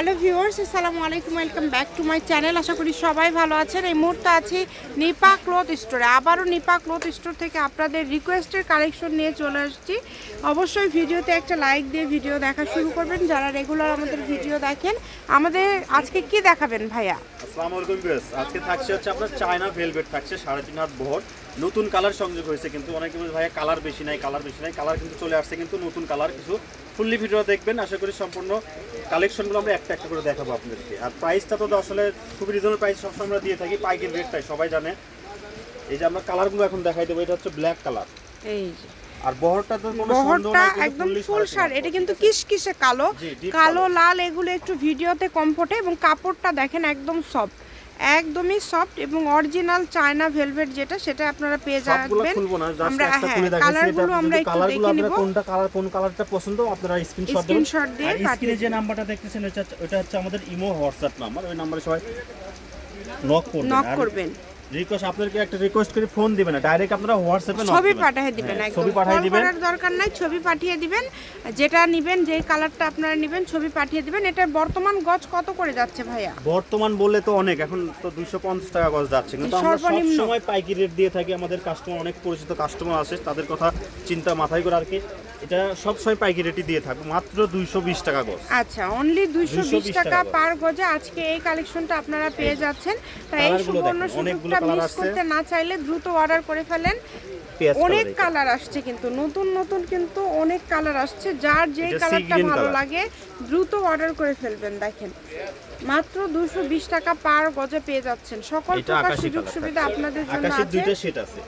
Hello viewers, আসসালামু আলাইকুম, welcome back to my channel. আশা করি সবাই ভালো আছেন। এই মুহূর্তে আছি নিপা ক্লথ স্টোরে। আবারও নিপা ক্লথ স্টোর থেকে আপনাদের রিকোয়েস্টের কালেকশন নিয়ে চলে আসছি। অবশ্যই ভিডিওতে একটা লাইক দিয়ে ভিডিও দেখা শুরু করবেন। যারা রেগুলার আমাদের ভিডিও দেখেন, আমাদের আজকে কি দেখাবেন ভাইয়া? আসসালামু আলাইকুম আজকে থাকছে হচ্ছে আপনার চায়না ভেলভেট, থাকছে সাড়ে তিন হাত বহর নতুন কালার সংযোগ হয়েছে কিন্তু অনেকে বলে ভাইয়া কালার বেশি নাই কালার বেশি নাই। কালার কিন্তু চলে আসছে কিন্তু নতুন কালার কিছু ফুললি ভিডিও দেখবেন। আশা করি সম্পূর্ণ কালেকশনগুলো আমরা একটা একটা করে দেখাবো আপনাদেরকে। আর প্রাইসটা তো আসলে খুবই রিজনেবল প্রাইস সবসময় আমরা দিয়ে থাকি পাইকের রেটটাই সবাই জানে। এই যে আমরা কালারগুলো এখন দেখাই দেবো এটা হচ্ছে ব্ল্যাক কালার এই আর বহরটা তো কোনো বহরটা একদম ফুল হাত এটা কিন্তু কিসকিসে কালো। কালো লাল এগুলো একটু ভিডিওতে কমফোর্টে এবং কাপড়টা দেখেন একদম সফট একদমই সফট এবং অরিজিনাল চায়না ভেলভেট যেটা সেটা আপনারা পেয়ে যাবেন। আমরা হ্যাঁ কালারগুলো আমরা একটু দেখে নিব। কোনটা কালার কোন কালারটা পছন্দ আপনারা স্ক্রিনশট দেবেন। স্ক্রিনশট দিয়ে স্ক্রিনে যে নাম্বারটা দেখতেছেন ওটা হচ্ছে আমাদের ইমো হোয়াটসঅ্যাপ নাম্বার ওই নাম্বারে সবাই নক করবেন। নক করবেন। রিকোয়েস্ট আপনাদেরকে একটা রিকোয়েস্ট করে ফোন দিবেন না ডাইরেক্ট আপনারা হোয়াটসঅ্যাপে ছবি পাঠিয়ে দিবেন ছবি পাঠিয়ে দিবেন। করার দরকার নাই ছবি পাঠিয়ে দিবেন। যেটা নেবেন যে কালারটা আপনারা নেবেন ছবি পাঠিয়ে দিবেন। এটার বর্তমান গজ কত করে যাচ্ছে ভাইয়া? বর্তমান বললে তো অনেক এখন তো দুইশো পঞ্চাশ টাকা গজ যাচ্ছে। কিন্তু আমরা সব সময় পাইকি রেট দিয়ে থাকি। আমাদের কাস্টমার অনেক পরিচিত কাস্টমার আছে তাদের কথা চিন্তা মাথায় করে আর কি এটা সব সময় পাইকি রেটই দিয়ে থাকব মাত্র দুইশো বিশ টাকা গজ। আচ্ছা অনলি দুইশো বিশ 220 টাকা পার গজে আজকে এই কালেকশনটা আপনারা পেয়ে যাচ্ছেন। তাই এই সুবর্ণ সুযোগটা মিস করতে না চাইলে দ্রুত অর্ডার করে ফেলেন। অনেক কালার আসছে কিন্তু নতুন নতুন কিন্তু অনেক কালার আসছে। যার যে কালারটা ভালো লাগে দ্রুত অর্ডার করে ফেলবেন দেখেন। মাত্র দুশো বিশ টাকা পার গজে পেয়ে যাচ্ছেন। সকল প্রকার সুযোগ সুবিধা আপনাদের জন্য আছে। দুইটা সেট আছে।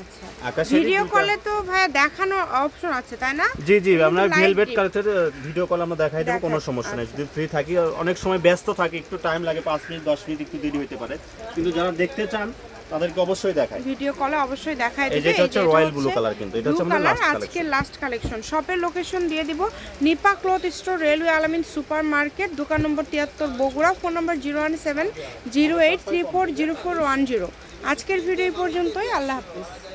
আচ্ছা। আকাশের ভিডিও কলে তো ভাইয়া দেখানোর অপশন আছে তাই না? জি জি আমরা ভেলভেট দিন। কালারের ভিডিও কল আমরা দেখাই দেবো কোনো সমস্যা নেই। আচ্ছা। যদি ফ্রি থাকি অনেক সময় ব্যস্ত থাকি একটু টাইম লাগে পাঁচ মিনিট দশ মিনিট একটু দেরি হতে পারে। কিন্তু যারা দেখতে চান তাদেরকে অবশ্যই দেখাই। ভিডিও কলে অবশ্যই দেখায় এই দিবে যেটা হচ্ছে রয়্যাল ব্লু কালার কিন্তু এটা হচ্ছে আমাদের লাস্ট আজকে লাস্ট কালেকশন শপের লোকেশন দিয়ে দিব Nipa cloth store railway Alamin super market দোকান নম্বর তিয়াত্তর Bogura phone number zero one seven zero eight three four zero four one zero. আজকের ভিডিও পর্যন্তই আল্লাহ হাফিজ।